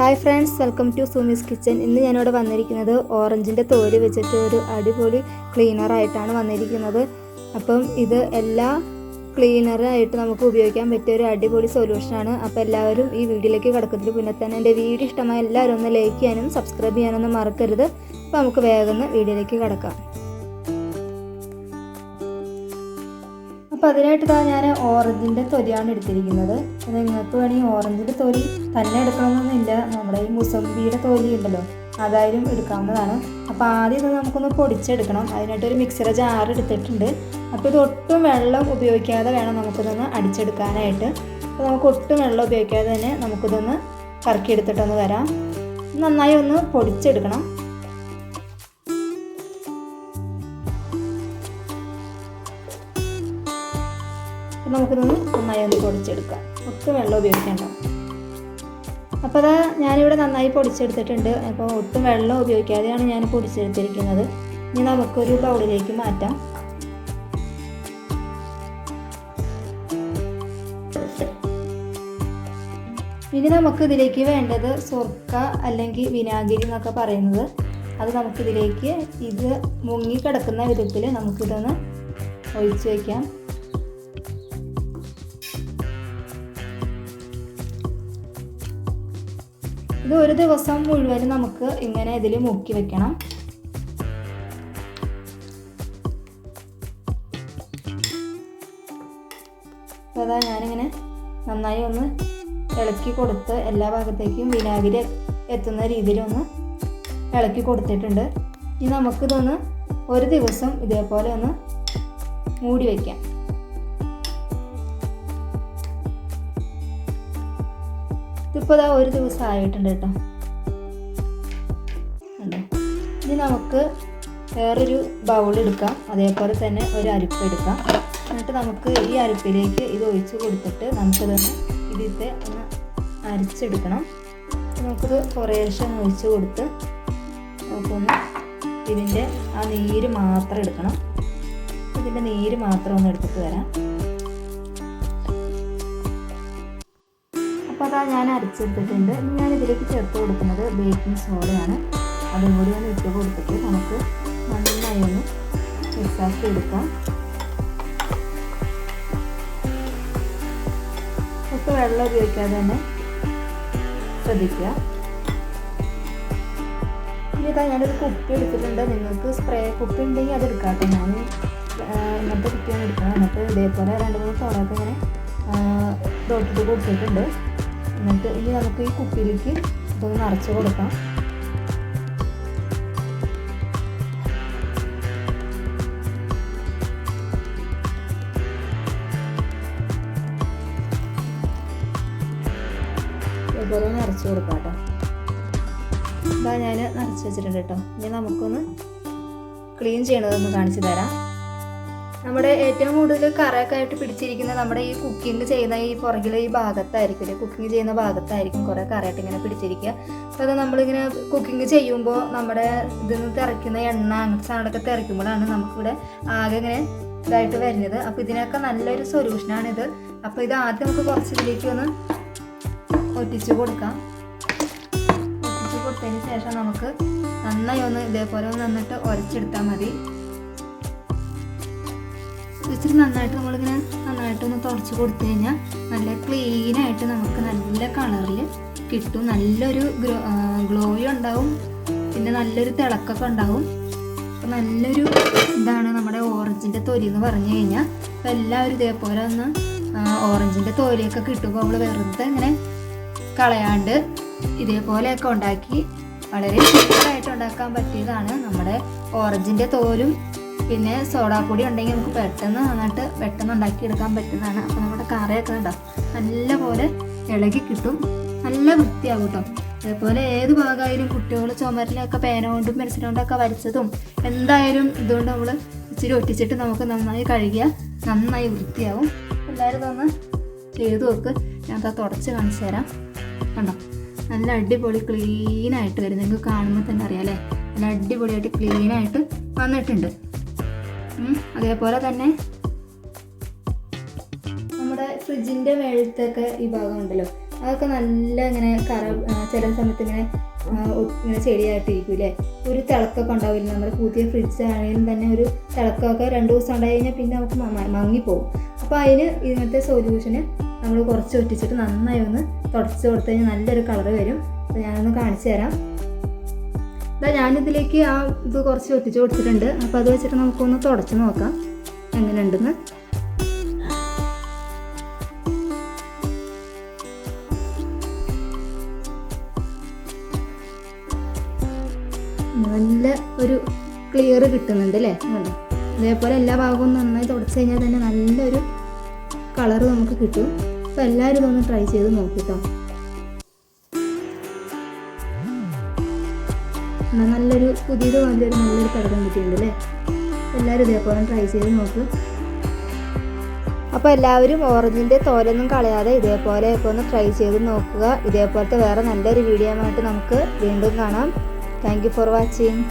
Hi friends welcome to Sumi's kitchen. ഇന്ന് ഞാനിവിടെ വന്നിരിക്കുന്നത് ഓറഞ്ചിന്റെ തോൽ വെച്ചിട്ട് ഒരു അടിപൊളി ക്ലീനറായിട്ടാണ് വന്നിരിക്കുന്നത്. അപ്പം ഇത് എല്ലാ ക്ലീനറായിട്ട് നമുക്ക് ഉപയോഗിക്കാൻ പറ്റിയ ഒരു അടിപൊളി സൊല്യൂഷനാണ് അപ്പോൾ എല്ലാവരും ഈ വീഡിയോയിലേക്ക് കിടക്കുന്നതിന് പിന്നെ തന്നെ എന്റെ വീഡിയോ ഇഷ്ടമായ എല്ലാവരും ഒന്ന് ലൈക്ക് ചെയ്യാനും സബ്സ്ക്രൈബ് ചെയ്യാനൊന്നും മറക്കരുത്. അപ്പോൾ നമുക്ക് വേഗം വീഡിയോയിലേക്ക് കിടക്കാം. അപ്പോൾ അതിനായിട്ട് ഞാൻ ഓറഞ്ചിന്റെ തൊലിയാണ് എടുത്തിരിക്കുന്നത്. നിങ്ങൾക്ക് വേണമെങ്കിൽ ഓറഞ്ചിന്റെ തൊലി തന്നെ എടുക്കണമെന്നൊന്നുമില്ല നമ്മുടെ ഈ മുസമ്പിയുടെ തൊലി ഉണ്ടല്ലോ അതായാലും എടുക്കാവുന്നതാണ്. അപ്പോൾ ആദ്യം ഇത് നമുക്കൊന്ന് പൊടിച്ചെടുക്കണം. അതിനായിട്ട് ഒരു മിക്സിയുടെ ജാർ എടുത്തിട്ടുണ്ട്. അപ്പോൾ ഇത് ഒട്ടും വെള്ളം ഉപയോഗിക്കാതെ വേണം നമുക്കിതൊന്ന് അടിച്ചെടുക്കാനായിട്ട്. അപ്പോൾ നമുക്ക് ഒട്ടും വെള്ളം ഉപയോഗിക്കാതെ തന്നെ നമുക്കിതൊന്ന് കറക്കിയെടുത്തിട്ടൊന്ന് വരാം. നന്നായി ഒന്ന് പൊടിച്ചെടുക്കണം. നമുക്കിതൊന്ന് നന്നായി ഒന്ന് പൊടിച്ചെടുക്കാം ഒട്ടും വെള്ളം ഉപയോഗിക്കേണ്ട. അപ്പോൾ അത് ഞാനിവിടെ നന്നായി പൊടിച്ചെടുത്തിട്ടുണ്ട്. അപ്പോൾ ഒട്ടും വെള്ളം ഉപയോഗിക്കാതെയാണ് ഞാൻ പൊടിച്ചെടുത്തിരിക്കുന്നത്. ഇനി നമുക്കൊരു ബൗളിലേക്ക് മാറ്റാം. ഇനി നമുക്ക് ഇതിലേക്ക് വേണ്ടത് സുർക്ക അല്ലെങ്കിൽ വിനാഗിരി എന്നൊക്കെ പറയുന്നത്. അത് നമുക്കിതിലേക്ക് ഇത് മുങ്ങി കിടക്കുന്ന വിധത്തിൽ നമുക്കിതൊന്ന് ഒഴിച്ചു വയ്ക്കാം ഇത് ഒരു ദിവസം മുഴുവൻ നമുക്ക് ഇങ്ങനെ ഇതിൽ മുക്കി വെക്കണം. അതാ ഞാനിങ്ങനെ നന്നായി ഒന്ന് ഇളക്കി കൊടുത്ത് എല്ലാ ഭാഗത്തേക്കും വിനാഗിരി എത്തുന്ന രീതിയിൽ ഒന്ന് ഇളക്കി കൊടുത്തിട്ടുണ്ട്. ഇനി നമുക്കിതൊന്ന് ഒരു ദിവസം ഇതേപോലെ ഒന്ന് മൂടി വയ്ക്കാം ഇതിപ്പോൾ ഇതാ ഒരു ദിവസം ആയിട്ടുണ്ട് കേട്ടോ. ഇനി നമുക്ക് വേറൊരു ബൗൾ എടുക്കാം. അതേപോലെ തന്നെ ഒരു അരിപ്പ് എടുക്കാം. എന്നിട്ട് നമുക്ക് ഈ അരിപ്പിലേക്ക് ഇത് ഒഴിച്ച് കൊടുത്തിട്ട് നമുക്കിതൊന്ന് ഇതിത്തെ ഒന്ന് അരിച്ചെടുക്കണം. നമുക്കിത് കുറേശ്ശെ ഒഴിച്ച് കൊടുത്ത് നമുക്കൊന്ന് ഇതിന്റെ ആ നീര് മാത്രം എടുക്കണം. ഇതിന്റെ നീര് മാത്രം ഒന്ന് എടുത്തിട്ട് വരാം. ഞാൻ അരച്ചെടുത്തിട്ടുണ്ട്. ഞാൻ ഇതിലേക്ക് ചേർത്ത് കൊടുക്കുന്നത് ബേക്കിംഗ് സോഡയാണ് അതും കൂടി ഞാൻ ഇട്ട് കൊടുത്തിട്ട് നമുക്ക് നന്നായി ഒന്ന് മിക്സാക്കി എടുക്കാം. ഒക്കെ വെള്ളം ഉപയോഗിക്കാതെ തന്നെ ശ്രദ്ധിക്കുക. ഇനിതാ ഞാനൊരു കുപ്പി എടുത്തിട്ടുണ്ട്. നിങ്ങൾക്ക് സ്പ്രേ കുപ്പി ഉണ്ടെങ്കിൽ അത് എടുക്കാം ഞാൻ ഇങ്ങനത്തെ കുപ്പിയാണ് എടുക്കുന്നത്. എന്നിട്ട് ഇതേപോലെ രണ്ട് മൂന്ന് തോളൊക്കെ ഇങ്ങനെ ഡോട്ടിട്ട് കൊടുത്തിട്ടുണ്ട്. എന്നിട്ട് ഇനി നമുക്ക് ഈ കുപ്പിയിലേക്ക് ഇതൊന്ന് നിറച്ച് കൊടുക്കാം. ഇതുപോലെ നിറച്ച് കൊടുക്കാം കേട്ടോ. ഇതാ ഞാൻ നിറച്ച് വെച്ചിട്ടുണ്ട് കേട്ടോ. ഇനി നമുക്കൊന്ന് ക്ലീൻ ചെയ്യണതൊന്ന് കാണിച്ചു തരാം. നമ്മുടെ ഏറ്റവും കൂടുതൽ കറയൊക്കെ ആയിട്ട് പിടിച്ചിരിക്കുന്ന നമ്മുടെ ഈ കുക്കിംഗ് ചെയ്യുന്ന ഈ പുറകിലെ ഈ ഭാഗത്തായിരിക്കും കുക്കിംഗ് ചെയ്യുന്ന ഭാഗത്തായിരിക്കും കുറേ കറയായിട്ട് ഇങ്ങനെ പിടിച്ചിരിക്കുക. അപ്പോൾ അത് നമ്മളിങ്ങനെ കുക്കിംഗ് ചെയ്യുമ്പോൾ നമ്മുടെ ഇതിൽ നിന്ന് തിറയ്ക്കുന്ന എണ്ണ അങ്ങനത്തെ സാധനങ്ങളൊക്കെ തിറയ്ക്കുമ്പോഴാണ് നമുക്കിവിടെ ആകെ ഇങ്ങനെ ഇതായിട്ട് വരുന്നത്. അപ്പോൾ ഇതിനൊക്കെ നല്ലൊരു സൊല്യൂഷനാണിത് അപ്പോൾ ഇത് ആദ്യം നമുക്ക് കുറച്ച് ഇതിലേക്ക് ഒന്ന് ഒറ്റിച്ച് കൊടുക്കാം. ഒറ്റിച്ച് കൊടുത്തതിന് ശേഷം നമുക്ക് നന്നായി ഒന്ന് ഇതേപോലെ ഒന്ന് നന്നിട്ട് ഉരച്ചെടുത്താൽ മതി. ഇച്ചിരി നന്നായിട്ട് നമ്മളിങ്ങനെ നന്നായിട്ടൊന്ന് തുടച്ച് കൊടുത്തു കഴിഞ്ഞാൽ നല്ല ക്ലീനായിട്ട് നമുക്ക് നല്ല കളറിൽ കിട്ടും. നല്ലൊരു ഗ്രോ ഗ്ലോയും ഉണ്ടാവും. പിന്നെ നല്ലൊരു തിളക്കൊക്കെ ഉണ്ടാവും. അപ്പം നല്ലൊരു ഇതാണ് നമ്മുടെ ഓറഞ്ചിന്റെ തൊലി എന്ന് പറഞ്ഞു കഴിഞ്ഞാൽ അപ്പോൾ എല്ലാവരും ഇതേപോലെ ഒന്ന് ഓറഞ്ചിന്റെ തൊലിയൊക്കെ കിട്ടുമ്പോൾ നമ്മൾ വെറുതെ ഇങ്ങനെ കളയാണ്ട് ഇതേപോലെയൊക്കെ ഉണ്ടാക്കി വളരെ സിമ്പിളായിട്ട് ഉണ്ടാക്കാൻ പറ്റിയതാണ് നമ്മുടെ ഓറഞ്ചിന്റെ തോലും പിന്നെ സോഡാപ്പൊടി ഉണ്ടെങ്കിൽ നമുക്ക് പെട്ടെന്ന് നന്നായിട്ട് പെട്ടെന്ന് ഉണ്ടാക്കിയെടുക്കാൻ പറ്റുന്നതാണ്. അപ്പോൾ നമ്മുടെ കറിയൊക്കെ ഉണ്ടോ നല്ലപോലെ ഇളകി കിട്ടും. നല്ല വൃത്തിയാകും കേട്ടോ. അതേപോലെ ഏത് ഭാഗമായാലും കുട്ടികൾ ചുമരിലൊക്കെ പേന കൊണ്ടും പെൻസിൽ കൊണ്ടൊക്കെ വരച്ചതും എന്തായാലും ഇതുകൊണ്ട് നമ്മൾ ഇച്ചിരി ഒട്ടിച്ചിട്ട് നമുക്ക് നന്നായി കഴുകിയാൽ നന്നായി വൃത്തിയാവും. എല്ലാവരും ഒന്ന് ചെയ്തു നോക്ക്. ഞാൻ തുടച്ച് കാണിച്ചു തരാം. കണ്ടോ? നല്ല അടിപൊളി ക്ലീനായിട്ട് വരും. നിങ്ങൾക്ക് കാണുമ്പോൾ തന്നെ അറിയാം അല്ലേ? നല്ല അടിപൊളിയായിട്ട് ക്ലീനായിട്ട് വന്നിട്ടുണ്ട്. അതേപോലെ തന്നെ നമ്മുടെ ഫ്രിഡ്ജിന്റെ മേളത്തൊക്കെ ഈ ഭാഗം ഉണ്ടല്ലോ. അതൊക്കെ നല്ല ഇങ്ങനെ കറ ചില സമയത്ത് ഇങ്ങനെ ഇങ്ങനെ ചെടിയായിട്ടിരിക്കും അല്ലേ ഒരു തിളക്കൊക്കെ ഉണ്ടാവില്ല? നമ്മുടെ പുതിയ ഫ്രിഡ്ജ് ആണെങ്കിലും തന്നെ ഒരു തിളക്കമൊക്കെ രണ്ട് ദിവസം ഉണ്ടായി കഴിഞ്ഞാൽ പിന്നെ നമുക്ക് മങ്ങിപ്പോവും. അപ്പോൾ അതിന് ഇങ്ങനത്തെ സൊല്യൂഷന് നമ്മൾ കുറച്ച് ഒറ്റിച്ചിട്ട് നന്നായി ഒന്ന് തുടച്ച് കൊടുത്തു കഴിഞ്ഞാൽ നല്ലൊരു കളർ വരും. അപ്പോൾ ഞാനൊന്ന് കാണിച്ചു തരാം. ഇതാ ഞാനിതിലേക്ക് ആ ഇത് കുറച്ച് ഒട്ടിച്ച് കൊടുത്തിട്ടുണ്ട്. അപ്പോൾ അത് വെച്ചിട്ട് നമുക്കൊന്ന് തുടച്ച് നോക്കാം. എങ്ങനെയുണ്ടെന്ന്. നല്ല ഒരു ക്ലിയർ കിട്ടുന്നുണ്ട് അല്ലേ കണ്ടോ? അതേപോലെ എല്ലാ ഭാഗവും നന്നായി തുടച്ച് കഴിഞ്ഞാൽ തന്നെ നല്ലൊരു കളർ നമുക്ക് കിട്ടും. അപ്പോൾ എല്ലാവരും ഇതൊന്ന് ട്രൈ ചെയ്ത് നോക്കിട്ടോ നല്ലൊരു പുതിയത് വാങ്ങിയൊരു നല്ലൊരു കടകം കിട്ടിയിട്ടുണ്ട് അല്ലേ? എല്ലാവരും ഇതേപോലെ ട്രൈ ചെയ്ത് നോക്ക്. അപ്പോൾ എല്ലാവരും ഓറഞ്ചിന്റെ തോലൊന്നും കളയാതെ ഇതേപോലെ ഒക്കെ ഒന്ന് ട്രൈ ചെയ്ത് നോക്കുക. ഇതേപോലത്തെ വേറെ നല്ലൊരു വീഡിയോ ആയിട്ട് നമുക്ക് വീണ്ടും കാണാം. Thank for watching